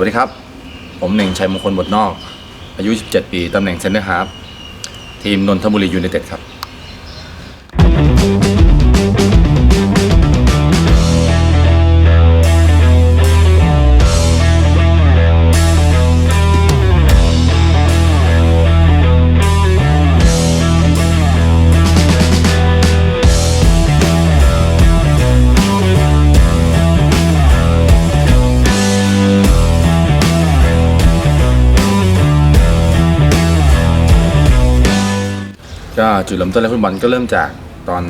วัสดีครับ ผมหนึ่งชัยมงคลบทนอก อายุ 17 ปี ตำแหน่งเซนเตอร์ฮาร์ฟทีมนนทบุรียูไนเต็ดครับ ก็จุดเริ่มต้นเล่นฟุตบอลก็เริ่มจากตอน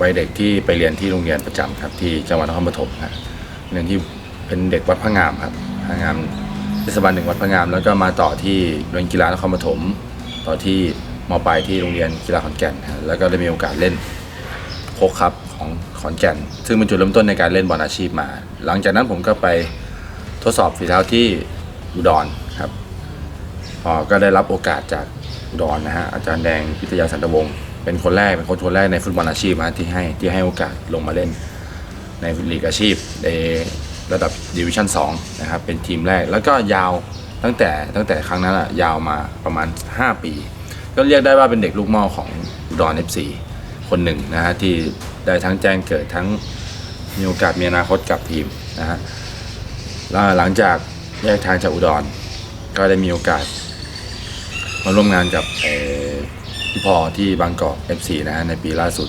วัยเด็กที่ไปเรียนที่โรงเรียนประจำครับ ที่จังหวัดนครปฐมครับเรียนที่เป็นเด็กวัดพระงามครับพระงามเทศบาลหนึ่งวัดพระงาม แล้วก็มาต่อที่โรงเรียนกีฬานครปฐมต่อที่มปลายที่โรงเรียนกีฬาขอนแก่นครับแล้วก็ได้มีโอกาสเล่นโคกครับของขอนแก่น ซึ่งเป็นจุดเริ่มต้นในการเล่นบอลอาชีพมา หลังจากนั้นผมก็ไปทดสอบฝีเท้าที่อุดรครับ ก็ได้รับโอกาสจากอุดรนะฮะอาจารย์แดงพิทยาสันตวงศ์เป็นคนแรกเป็นค้ชคนแรกในฟุตบอลอาชีพนะที่ให้ที่ให้โอกาสลงมาเล่น ในลีกอาชีพในระดับดิวิชั่น2นะครับเป็นทีมแรกแล้วก็ยาวตั้งแต่ตั้งแต่ครั้งนั้นอะยาวมาประมาณ 5 ปี ก็เรียกได้ว่าเป็นเด็กลูกม่อของอุดร FC คนหนึ่งนะฮะที่ได้ทั้งแจ้งเกิดทั้งมีโอกาสมีอนาคตกับทีมนะฮะแล้วหลังจากแยกทางจากอุดร ก็ได้มีโอกาส มาร่วมงานกับพี่พอที่บางกอก FC นะฮะในปีล่าสุด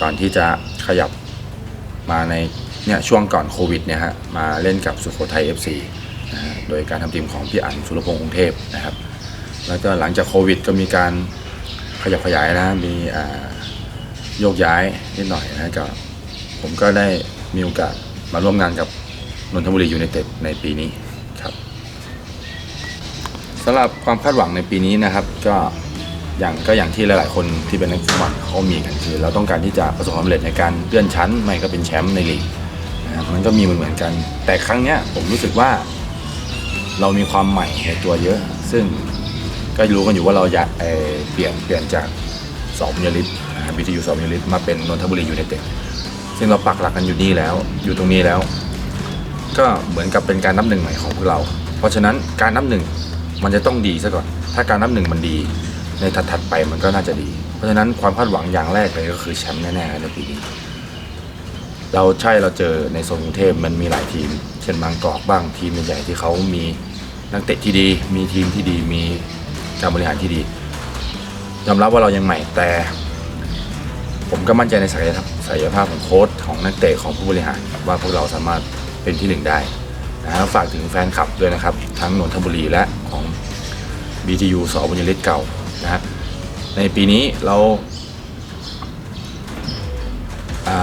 ก่อนที่จะขยับมาในเนี่ยช่วงก่อนโควิดเนี่ยฮะมาเล่นกับสุโขทัย FC นะฮะโดยการทำทีมของพี่อั๋นสุรพงษ์กรุงเทพนะครับ แล้วก็หลังจากโควิดก็มีการขยับขยายนะมีโยกย้ายนิดหน่อยนะก็ผมก็ได้มีโอกาสมาร่วมงานกับนนทบุรียูไนเต็ดในปีนี้ครับ สำหรับความคาดหวังในปีนี้นะครับ ก็อย่างก็อย่างที่หลาย ๆ คนที่เป็นนักฟุตบอลเขามีกันคือ เราต้องการที่จะประสบความสำเร็จในการเลื่อนชั้นไม่ก็เป็นแชมป์ในลีกนะครับมันก็มีเหมือนๆกัน แต่ครั้งเนี้ยผมรู้สึกว่า เรามีความใหม่ในตัวเยอะ ซึ่งก็รู้กันอยู่ว่าเราอยากเอ่อเปลี่ยนเปลี่ยนจากสอบยลิตบีทียูสอบยลิตมาเป็นนนทบุรียูไนเต็ดซึ่งเราปักหลักกันอยู่นี่แล้ว อยู่ตรงนี้แล้ว ก็เหมือนกับเป็นการนับหนึ่งใหม่ของพวกเรา เพราะฉะนั้นการนับหนึ่ง มันจะต้องดีซะก่อน ถ้าการนับหนึ่งมันดี ในถัดๆไปมันก็น่าจะดี เพราะฉะนั้นความคาดหวังอย่างแรกเลยก็คือแชมป์แน่ๆในปีนี้ เราใช่เราเจอในโซนกรุงเทพมันมีหลายทีม เช่นบางกอกบ้างทีมใหญ่ๆที่เขามีนักเตะที่ดี มีทีมที่ดี มีการบริหารที่ดี ยอมรับว่าเรายังใหม่แต่ ผมก็มั่นใจในศักยภาพศักยภาพของโค้ชของนักเตะของผู้บริหารว่าพวกเราสามารถเป็นที่หนึ่งได้นะฮะฝากถึงแฟนคลับด้วยนะครับ ทั้งนนทบุรีและของ BTU สบุญยฤทธิ์เก่านะฮะในปีนี้เรา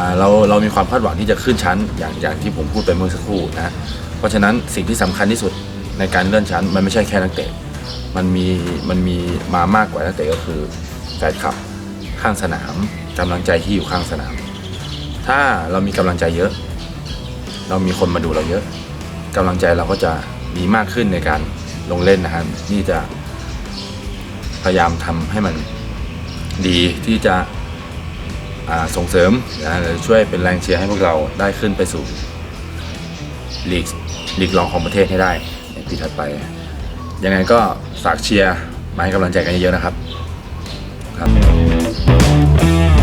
าเราเรามีความคาดหวังที่จะขึ้นชั้นอย่างอย่างที่ผมพูดไปเมื่อสักครู่นะเพราะฉะนั้นสิ่งที่สำคัญที่สุดในการเลื่อนชั้น มันไม่ใช่แค่นักเตะมันมีมันมีมามากกว่านักเตะก็คือแฟนคลับข้างสนามกำลังใจที่อยู่ข้างสนาม ถ้าเรามีกำลังใจเยอะ เรามีคนมาดูเราเยอะกำลังใจเราก็จะ มีมากขึ้นในการลงเล่นนะครับนี่จะพยายามทำให้มันดีที่จะส่งเสริมนะหรือช่วยเป็นแรงเชียร์ให้พวกเราได้ขึ้นไปสู่ลีกลีกรองของประเทศให้ได้ในปีถัดไป ยังไงก็ฝากเชียร์มาให้กำลังใจกันเยอะๆนะครับครับ